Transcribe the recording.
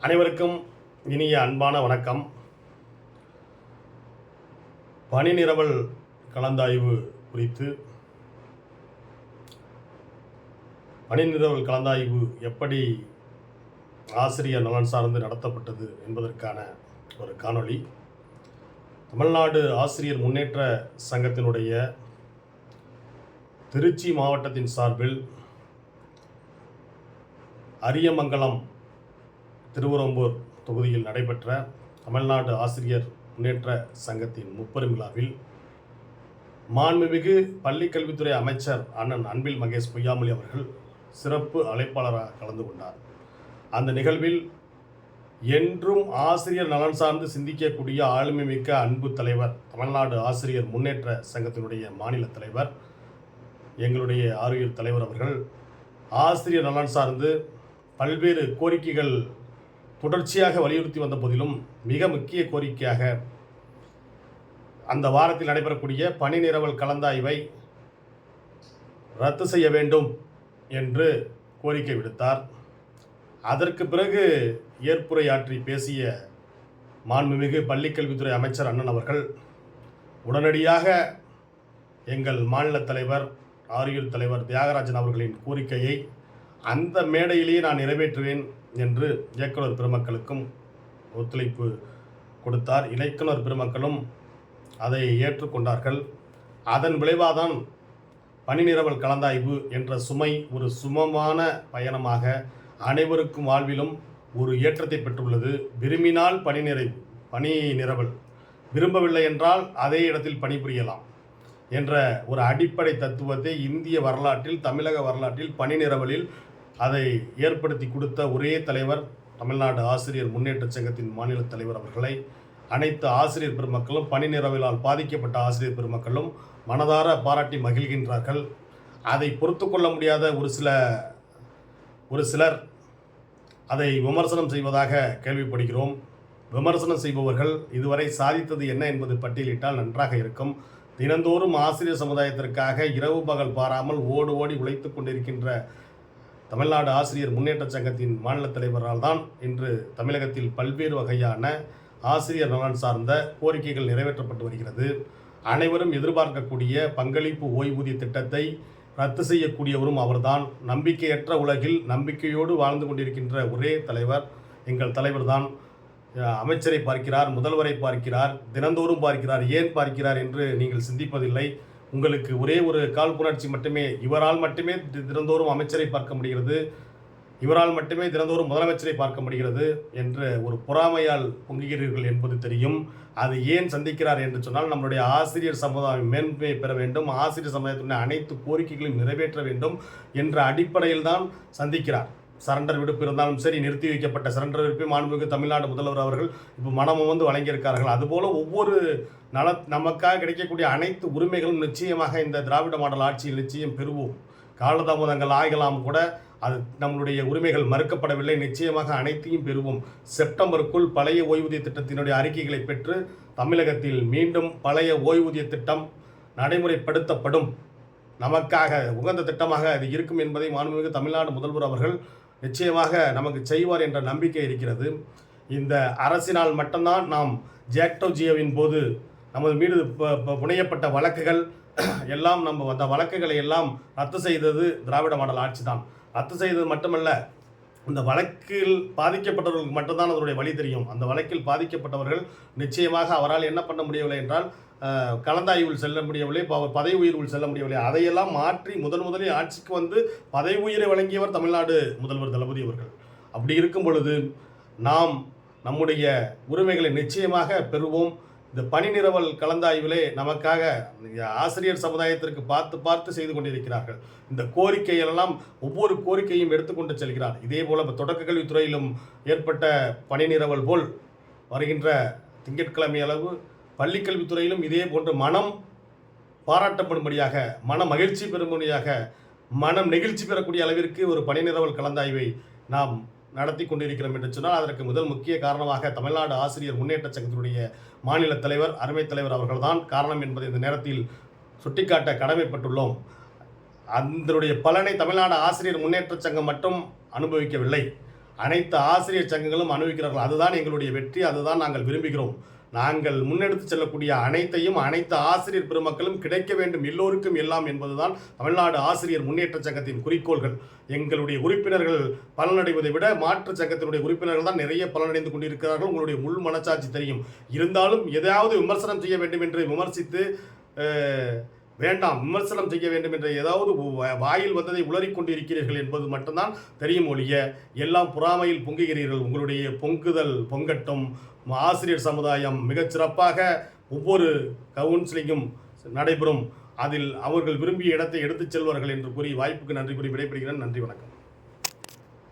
அனைவருக்கும் இனிய அன்பான வணக்கம். பணி நிரவல் கலந்தாய்வு குறித்து பணி நிரவல் கலந்தாய்வு எப்படி ஆசிரியர் நலன் சார்ந்து நடத்தப்பட்டது என்பதற்கான ஒரு காணொளி. தமிழ்நாடு ஆசிரியர் முன்னேற்ற சங்கத்தினுடைய திருச்சி மாவட்டத்தின் சார்பில் அரியமங்கலம் திருவரம்பூர் தொகுதியில் நடைபெற்ற தமிழ்நாடு ஆசிரியர் முன்னேற்ற சங்கத்தின் முப்பெரும் விழாவில் மாண்புமிகு பள்ளிக்கல்வித்துறை அமைச்சர் அண்ணன் அன்பில் மகேஷ் பொய்யாமொழி அவர்கள் சிறப்பு அழைப்பாளராக கலந்து கொண்டார். அந்த நிகழ்வில் என்றும் ஆசிரியர் நலன் சார்ந்து சிந்திக்கக்கூடிய ஆளுமை மிக்க அன்பு தலைவர் தமிழ்நாடு ஆசிரியர் முன்னேற்ற சங்கத்தினுடைய மாநில தலைவர் எங்களுடைய ஆரியர் தலைவர் அவர்கள் ஆசிரியர் நலன் சார்ந்து பல்வேறு கோரிக்கைகள் தொடர்ச்சியாக வலியுறுத்தி வந்த போதிலும் மிக முக்கிய கோரிக்கையாக அந்த வாரத்தில் நடைபெறக்கூடிய பணி நிரவல் கலந்தாய்வை ரத்து செய்ய வேண்டும் என்று கோரிக்கை விடுத்தார். அதற்கு பிறகு ஏற்புரையாற்றி பேசிய மாண்புமிகு பள்ளிக்கல்வித்துறை அமைச்சர் அண்ணன் அவர்கள் உடனடியாக எங்கள் மாநில தலைவர் ஆரியூர் தலைவர் தியாகராஜன் அவர்களின் கோரிக்கையை அந்த மேடையிலேயே நான் நிறைவேற்றுவேன் என்று இயக்குனர் பெருமக்களுக்கும் ஒத்துழைப்பு கொடுத்தார். இலக்குனர் பெருமக்களும் அதை ஏற்றுக்கொண்டார்கள். அதன் விளைவாதான் பணி நிரவல் கலந்தாய்வு என்ற சுமை ஒரு சுமமான பயணமாக அனைவருக்கும் வாழ்விலும் ஒரு ஏற்றத்தை பெற்றுள்ளது. விரும்பினால் பணி நிறைவு பணி நிரவல். விரும்பவில்லை என்றால் அதே இடத்தில் பணிபுரியலாம் என்ற ஒரு அடிப்படை தத்துவத்தை இந்திய வரலாற்றில் தமிழக வரலாற்றில் பணி நிரவலில் அதை ஏற்படுத்தி கொடுத்த ஒரே தலைவர் தமிழ்நாடு ஆசிரியர் முன்னேற்ற சங்கத்தின் மாநில தலைவர் அவர்களை அனைத்து ஆசிரியர் பெருமக்களும் பணி நிரவலால் பாதிக்கப்பட்ட ஆசிரியர் பெருமக்களும் மனதார பாராட்டி மகிழ்கின்றார்கள். அதை பொறுத்து கொள்ள முடியாத ஒரு சில ஒரு சிலர் அதை விமர்சனம் செய்வதாக கேள்விப்படுகிறோம். விமர்சனம் செய்பவர்கள் இதுவரை சாதித்தது என்ன என்பது பட்டியலிட்டால் நன்றாக இருக்கும். தினந்தோறும் ஆசிரியர் சமுதாயத்திற்காக இரவு பகல் பாராமல் ஓடு ஓடி உழைத்து கொண்டிருக்கின்ற தமிழ்நாடு ஆசிரியர் முன்னேற்ற சங்கத்தின் மாநில தலைவரால் தான் இன்று தமிழகத்தில் பல்வேறு வகையான ஆசிரியர் நலன் சார்ந்த கோரிக்கைகள் நிறைவேற்றப்பட்டு வருகிறது. அனைவரும் எதிர்பார்க்கக்கூடிய பங்களிப்பு ஓய்வூதிய திட்டத்தை ரத்து செய்யக்கூடியவரும் அவர்தான். நம்பிக்கையற்ற உலகில் நம்பிக்கையோடு வாழ்ந்து கொண்டிருக்கின்ற ஒரே தலைவர் எங்கள் தலைவர் தான் அமைச்சரை பார்க்கிறார் முதல்வரை பார்க்கிறார் தினந்தோறும் பார்க்கிறார் ஏன் பார்க்கிறார் என்று நீங்கள் சிந்திப்பதில்லை. உங்களுக்கு ஒரே ஒரு காழ்ப்புணர்ச்சி மட்டுமே இவரால் மட்டுமே தி- தினந்தோறும் அமைச்சரை பார்க்க முடிகிறது. இவரால் மட்டுமே தினந்தோறும் முதலமைச்சரை பார்க்க முடிகிறது என்ற ஒரு பொறாமையால் பொங்குகிறீர்கள் என்பது தெரியும். அது ஏன் சந்திக்கிறார் என்று சொன்னால் நம்மளுடைய ஆசிரியர் சமுதாயம் மேன்மையை பெற வேண்டும் ஆசிரியர் சமுதாயத்தினுடைய அனைத்து கோரிக்கைகளையும் நிறைவேற்ற வேண்டும் என்ற அடிப்படையில் தான் சந்திக்கிறார். சரண்டர் விடுப்பு இருந்தாலும் சரி நிறுத்தி வைக்கப்பட்ட சரண்டர் விடுப்பை மாண்புமிகு தமிழ்நாடு முதல்வர் அவர்கள் இப்போ மனமும் வந்து வழங்கியிருக்கார்கள் அதுபோல் ஒவ்வொரு நல நமக்காக கிடைக்கக்கூடிய அனைத்து உரிமைகளும் நிச்சயமாக இந்த திராவிட மாடல் ஆட்சியில் நிச்சயம் பெறுவோம். காலதாமதங்கள் ஆகலாம் கூட அது நம்மளுடைய உரிமைகள் மறுக்கப்படவில்லை நிச்சயமாக அனைத்தையும் பெறுவோம். செப்டம்பருக்குள் பழைய ஓய்வூதிய திட்டத்தினுடைய அறிக்கைகளை பெற்று தமிழகத்தில் மீண்டும் பழைய ஓய்வூதிய திட்டம் நடைமுறைப்படுத்தப்படும். நமக்காக உகந்த திட்டமாக அது இருக்கும் என்பதை மாண்புமிகு தமிழ்நாடு முதல்வர் அவர்கள் நிச்சயமாக நமக்கு செய்வார் என்ற நம்பிக்கை இருக்கிறது. இந்த அரசினால் மட்டும்தான் நாம் ஜேக்டோ ஜியோவின் போது நமது மீது ப- ப- புனையப்பட்ட வழக்குகள் எல்லாம் நம்ம அந்த வழக்குகளை எல்லாம் ரத்து செய்தது திராவிட மாடல் ஆட்சி தான். ரத்து செய்தது மட்டுமல்ல இந்த வழக்கில் பாதிக்கப்பட்டவர்களுக்கு மட்டும்தான் அதனுடைய வழி தெரியும். அந்த வழக்கில் பாதிக்கப்பட்டவர்கள் நிச்சயமாக அவரால் என்ன பண்ண முடியவில்லை என்றால் கலந்தாய்வில் செல்ல முடியவில்லை ப- பதவி உயர்வில் செல்ல முடியவில்லை. அதையெல்லாம் மாற்றி முதன் முதலில் ஆட்சிக்கு வந்து பதவி உயிரை வழங்கியவர் தமிழ்நாடு முதல்வர் தளபதி அவர்கள். அப்படி இருக்கும் பொழுது நாம் நம்முடைய உரிமைகளை நிச்சயமாக பெறுவோம். இந்த பணி நிரவல் கலந்தாய்விலே நமக்காக ஆசிரியர் சமுதாயத்திற்கு பார்த்து பார்த்து செய்து கொண்டிருக்கிறார்கள். இந்த கோரிக்கையெல்லாம் ஒவ்வொரு கோரிக்கையும் எடுத்துக்கொண்டு செல்கிறார். இதே போல இப்ப தொடக்க கல்வித்துறையிலும் ஏற்பட்ட பணி நிரவல் போல் வருகின்ற திங்கட்கிழமை அளவு பள்ளிக்கல்வித்துறையிலும் இதே போன்று மனம் பாராட்டப்படும்படியாக மன மகிழ்ச்சி பெறும்படியாக மனம் நெகிழ்ச்சி பெறக்கூடிய அளவிற்கு ஒரு பணி நிரவல் கலந்தாய்வை நாம் நடத்தி கொண்டிருக்கிறோம் என்று சொன்னால் அதற்கு முதல் முக்கிய காரணமாக தமிழ்நாடு ஆசிரியர் முன்னேற்ற சங்கத்தினுடைய மாநில தலைவர் அருமை தலைவர் அவர்கள்தான் காரணம் என்பதை இந்த நேரத்தில் சுட்டிக்காட்ட கடமைப்பட்டுள்ளோம். அதனுடைய பலனை தமிழ்நாடு ஆசிரியர் முன்னேற்ற சங்கம் மட்டும் அனுபவிக்கவில்லை. அனைத்து ஆசிரியர் சங்கங்களும் அனுபவிக்கிறார்கள். அதுதான் எங்களுடைய வெற்றி. அதுதான் நாங்கள் விரும்புகிறோம். நாங்கள் முன்னெடுத்து செல்லக்கூடிய அனைத்தையும் அனைத்து ஆசிரியர் பெருமக்களும் கிடைக்க வேண்டும் எல்லோருக்கும் எல்லாம் என்பதுதான் தமிழ்நாடு ஆசிரியர் முன்னேற்ற சங்கத்தின் குறிக்கோள்கள். எங்களுடைய உறுப்பினர்கள் பலனடைவதை விட மாற்றுச் சங்கத்தினுடைய உறுப்பினர்கள் தான் நிறைய பலனடைந்து கொண்டிருக்கிறார்கள். உங்களுடைய உள் மனச்சாட்சி தெரியும். இருந்தாலும் எதையாவது விமர்சனம் செய்ய வேண்டும் என்று விமர்சித்து வேண்டாம் விமர்சனம் செய்ய வேண்டும் என்ற ஏதாவது வாயில் வந்ததை உளறிக்கொண்டு இருக்கிறீர்கள் என்பது மட்டும்தான் தெரியும் ஒழிய எல்லாம் பொறாமையில் பொங்குகிறீர்கள். உங்களுடைய பொங்குதல் பொங்கட்டும் ஆசிரியர் சமுதாயம் மிகச் சிறப்பாக ஒவ்வொரு கவுன்சிலிங்கும் நடைபெறும். அதில் அவர்கள் விரும்பிய இடத்தை எடுத்துச் செல்வார்கள் என்று கூறி வாய்ப்புக்கு நன்றி கூறி விடைபெறுகிறேன். நன்றி வணக்கம்.